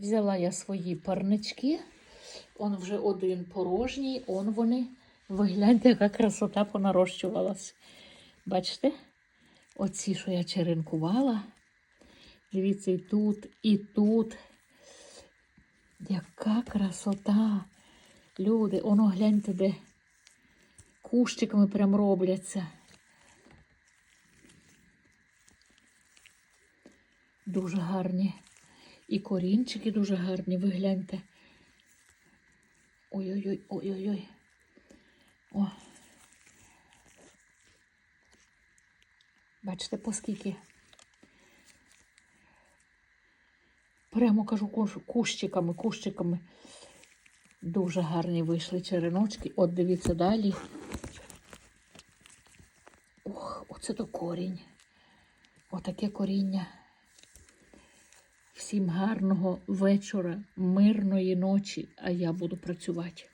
Взяла я свої парнички. Он вже один порожній, он вони. Ви гляньте, яка красота понарощувалась. Бачите? Оці, що я черенкувала. Дивіться, і тут, і тут. Яка красота. Люди, оно гляньте, де кущиками прям робляться. Дуже гарні. І корінчики дуже гарні, ви гляньте. Ой-ой-ой, ой-ой-ой. О. Бачите, по скільки? Прямо кажу кущиками, кущиками. Дуже гарні вийшли череночки. От дивіться далі. Ох, оце то корінь. Отаке коріння. Всім гарного вечора, мирної ночі, а я буду працювати.